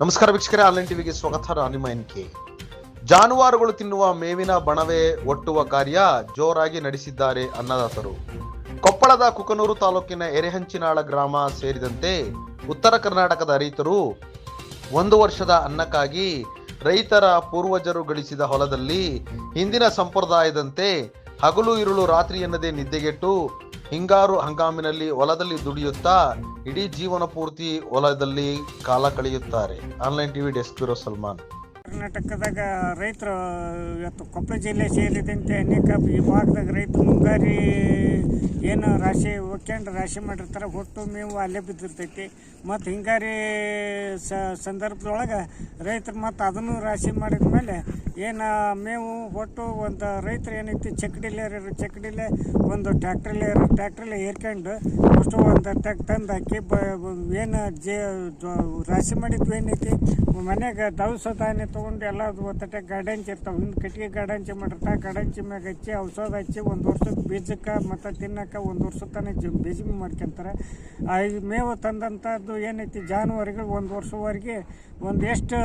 ನಮಸ್ಕಾರ ವೀಕ್ಷಕರೇ, ಆನ್ಲೈನ್ ಟಿವಿಗೆ ಸ್ವಾಗತ ನಾನು ನಿಮ್ಮ ಕೆ. ಜಾನುವಾರುಗಳು ತಿನ್ನುವ ಮೇವಿನ ಬಣವೆ ಒಟ್ಟುವ ಕಾರ್ಯ ಜೋರಾಗಿ ನಡೆಸಿದ್ದಾರೆ ಅನ್ನದಾತರು. ಕೊಪ್ಪಳದ ಕುಕನೂರು ತಾಲೂಕಿನ ಎರೆಹಂಚಿನಾಳ ಗ್ರಾಮ ಸೇರಿದಂತೆ ಉತ್ತರ ಕರ್ನಾಟಕದ ರೈತರು ಒಂದು ವರ್ಷದ ಅನ್ನಕ್ಕಾಗಿ ರೈತರ ಪೂರ್ವಜರು ಗಳಿಸಿದ ಹೊಲದಲ್ಲಿ ಹಿಂದಿನ ಸಂಪ್ರದಾಯದಂತೆ ಹಗಲು, ಇರುಳು, ರಾತ್ರಿ ಎನ್ನದೇ ನಿದ್ದೆಗೆಟ್ಟು ಹಿಂಗಾರು ಹಂಗಾಮಿನಲ್ಲಿ ಹೊಲದಲ್ಲಿ ದುಡಿಯುತ್ತಾ ಇಡೀ ಜೀವನ ಪೂರ್ತಿ ಹೊಲದಲ್ಲಿ ಕಾಲ ಕಳೆಯುತ್ತಾರೆ. Online TV desk bureau Salman. ಕರ್ನಾಟಕದಾಗ ರೈತರು ಇವತ್ತು ಕೊಪ್ಪಳ ಜಿಲ್ಲೆ ಸೇರಿದಂತೆ ಅನೇಕ ಈ ಭಾಗದಾಗ ರೈತರು ಮುಂಗಾರಿ ಏನು ರಾಶಿ ಒಕ್ಕೊಂಡು ರಾಶಿ ಮಾಡಿರ್ತಾರೆ ಹೊಟ್ಟು ಮೇವು ಅಲ್ಲೇ ಬಿದ್ದಿರ್ತೈತಿ. ಮತ್ತು ಹಿಂಗಾರಿ ಸಂದರ್ಭದೊಳಗೆ ರೈತರು ಮತ್ತು ಅದನ್ನು ರಾಶಿ ಮಾಡಿದ ಮೇಲೆ ಏನು, ಮೇವು, ಒಟ್ಟು ಒಂದು ರೈತರು ಏನೈತಿ ಚಕ್ಕಡಿಲೆ ಚಕ್ಕಡಿಲೆ ಒಂದು ಟ್ಯಾಕ್ಟ್ರಲ್ಲೇ ಟ್ಯಾಕ್ಟ್ರಲ್ಲೇ ಏರ್ಕೊಂಡು ಅಷ್ಟು ಒಂದು ಟ್ಯಾಕ್ ತಂದು ಹಾಕಿ ಬ, ಏನು ಜೇ ರಾಶಿ ಮಾಡಿದ್ವು ಏನೈತಿ ಮನೆಗೆ ದವಸ ಧಾನ್ಯ ತೊಗೊಂಡು ಎಲ್ಲ ಒತ್ತಟೆ ಗಾಡಂಚಿ ಇರ್ತಾವೆ. ಹಿಂದೆ ಕಟ್ಟಿಗೆ ಗಾಡಂಚಿ ಮಾಡಿರ್ತಾರೆ ಗಾಡಂಚಿ ಮ್ಯಾಗ ಹಚ್ಚಿ, ಔಷಧ ಹಚ್ಚಿ ಒಂದು ವರ್ಷಕ್ಕೆ ಬೀಜಕ್ಕೆ ಮತ್ತು ತಿನ್ನಕ್ಕೆ ಒಂದು ವರ್ಷ ತನಕ ಜ ಬೀಜ ಆ, ಈ ಮೇವು ತಂದಂಥದ್ದು ಏನೈತಿ, ಜಾನುವಾರುಗಳು ಒಂದು ವರ್ಷವರೆಗೆ ಒಂದು ಎಷ್ಟು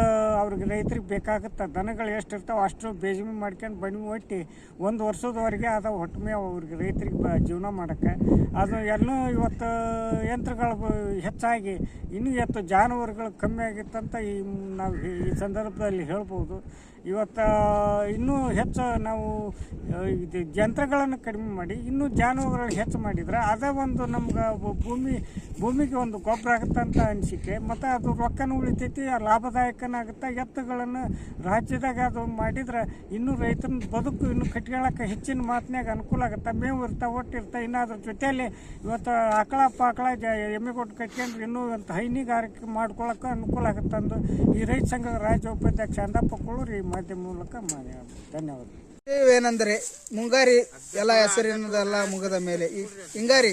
ಅವ್ರಿಗೆ ರೈತರಿಗೆ ಬೇಕಾಗುತ್ತೆ, ದನಗಳು ಎಷ್ಟು ಇರ್ತಾವೆ ಅಷ್ಟು ಬೇಜಮಿ ಮಾಡ್ಕೊಂಡು ಬನ್ನಿ ಒಟ್ಟಿ. ಒಂದು ವರ್ಷದವರೆಗೆ ಅದು ಹೊಟ್ಟೆ ಅವ್ರಿಗೆ ರೈತರಿಗೆ ಬ ಜೀವನ ಮಾಡೋಕ್ಕೆ. ಅದು ಎಲ್ಲೂ ಇವತ್ತು ಯಂತ್ರಗಳು ಹೆಚ್ಚಾಗಿ ಇನ್ನೂ ಎತ್ತು ಜಾನುವಾರುಗಳು ಕಮ್ಮಿ ಆಗಿತ್ತಂತ ಈ ನಾವು ಈ ಸಂದರ್ಭದಲ್ಲಿ ಹೇಳ್ಬೋದು. ಇವತ್ತು ಇನ್ನೂ ಹೆಚ್ಚು ನಾವು ಇದು ಯಂತ್ರಗಳನ್ನು ಕಡಿಮೆ ಮಾಡಿ, ಇನ್ನೂ ಜಾನುವಾರುಗಳು ಹೆಚ್ಚು ಮಾಡಿದ್ರೆ ಅದೇ ಒಂದು ನಮ್ಗೆ ಭೂಮಿ, ಭೂಮಿಗೆ ಒಂದು ಗೊಬ್ಬರ ಆಗುತ್ತೆ ಅಂತ ಅನಿಸಿಕೆ. ಮತ್ತು ಅದು ರೊಕ್ಕನೂ ಉಳಿತೈತಿ, ಲಾಭದಾಯಕನಾಗುತ್ತೆ, ಎತ್ತುಗಳನ್ನು ರಾಜ್ಯದಾಗ ಅದು ಮಾಡಿದ್ರೆ ಇನ್ನೂ ರೈತನ ಬದುಕು ಇನ್ನೂ ಕಟ್ಕೊಳ್ಳೋಕೆ ಹೆಚ್ಚಿನ ಮಾತಿನಾಗ ಅನುಕೂಲ ಆಗುತ್ತೆ. ಮೇವು ಇರ್ತಾವೆ ಒಟ್ಟು ಇರ್ತಾವೆ ಇನ್ನು ಅದ್ರ ಜೊತೆಯಲ್ಲಿ ಇವತ್ತು ಆಕಳ ಪಾಕಳ ಜ, ಎಮ್ಮೆ ಕೊಟ್ಟು ಕಟ್ಕೊಂಡ್ರೆ ಇನ್ನೂ ಒಂದು ಹೈನುಗಾರಿಕೆ ಮಾಡ್ಕೊಳ್ಳೋಕೆ ಅನುಕೂಲ ಆಗುತ್ತೆ ಅಂದು ಈ ರೈತ ಸಂಘದ ರಾಜ್ಯ ಉಪಾಧ್ಯಕ್ಷ ಅಂದಪ್ಪ ಕೊಳ್ಳೂರು ಈ ಮಾಧ್ಯಮ ಮೂಲಕ ಮಾಡಿ ಧನ್ಯವಾದ. ಏನಂದರೆ ಮುಂಗಾರಿ ಎಲ್ಲ ಹೆಸರಿನದೆಲ್ಲ ಮುಗದ ಮೇಲೆ ಈ ಹಿಂಗಾರಿ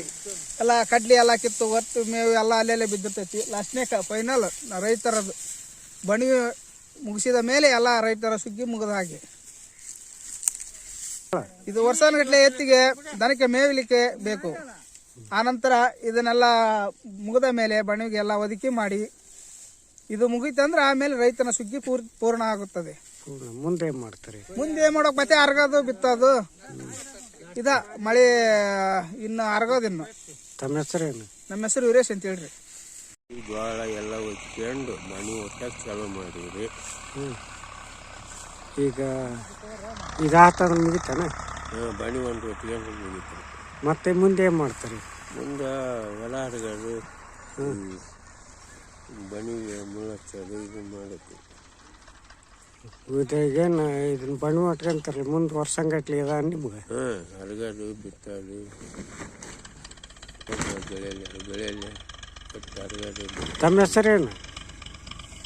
ಎಲ್ಲ ಕಡ್ಲಿ ಎಲ್ಲ ಕಿತ್ತು, ಒಟ್ಟು ಮೇವು ಎಲ್ಲ ಅಲ್ಲೆಲ್ಲೇ ಬಿದ್ದಿರ್ತೈತಿ. ಲಾಸ್ಟ್ನೇಕ ಫೈನಲ್ ರೈತರದು ಬಣಿ ಮುಗಿಸಿದ ಮೇಲೆ ಎಲ್ಲ ರೈತರ ಸುಗ್ಗಿ ಮುಗಿದ ಹಾಗೆ. ಇದು ವರ್ಷಾನುಗಟ್ಲೆ ಎತ್ತಿಗೆ ದನಕ್ಕೆ ಮೇವಿಲಿಕ್ಕೆ ಬೇಕು. ಆನಂತರ ಇದನ್ನೆಲ್ಲ ಮುಗಿದ ಮೇಲೆ ಬಣಿಗೆ ಎಲ್ಲ ಒದಕಿ ಮಾಡಿ ಇದು ಮುಗಿತಂದ್ರೆ ಆಮೇಲೆ ರೈತನ ಸುಗ್ಗಿ ಪೂರ್ ಪೂರ್ಣ ಆಗುತ್ತದೆ. ಮುಂದೆ ಮಾಡ್ತಾರೆ? ಮುಂದೆ ಏನ್ ಮಾಡೋಕ್ ಮತ್ತೆ ಅರ್ಗೋದು ಬಿತ್ತೋದು. ಇದ ಮಳೆ ಇನ್ನು ಅರ್ಗೋದಿನ್ನು. ತಮ್ಮ ಹೆಸರೇನು? ನಮ್ಮ ಹೆಸರು ವೀರೇಶ್ ಅಂತ ಹೇಳ್ರಿ. ಜೋಳ ಎಲ್ಲ ಒಚ್ಕೊಂಡು ಮನೆ ಒಟ್ಟಕ್ಕೆ ಚಾಲೂ ಮಾಡೀವಿ ಈಗ ಇದಾತ ಮುಗಿತಾನ? ಹಾಂ ಬಣಿ ಒಂದು ಒಟ್ಕೊಂಡು ಮುಗಿತು. ಮತ್ತೆ ಮುಂದೆ ಏನು ಮಾಡ್ತಾರೆ? ಮುಂದೆ ಹೊಲ ಹರಗೋದು ಬಣಿಗೆ ಮುಳಚ್ಚೋದು ಇದು ಮಾಡುತ್ತೆ ಇದೇನು ಇದನ್ನ ಬಣ್ಣು ಹೊಟ್ಕೊಂತಾರಲ್ಲ ಮುಂದೆ ವರ್ಷಂಗಟ್ಲಿ ಇದ ನಿಮ್ಗೆ? ಹಾಂ ಹರಗೋದು ಬಿತ್ತೋದು ಬೆಳೆಯಲ್ಲ ಬೆಳೆಯಲ್ಲ. ಒಟ್ಟು ಹರಗೋದು ತಮ್ಮ ಹೆಸರೇನು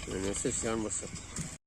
ನನ್ನ ಹೆಸರು ಶ್ಯಾಮಬಸಪ್ಪ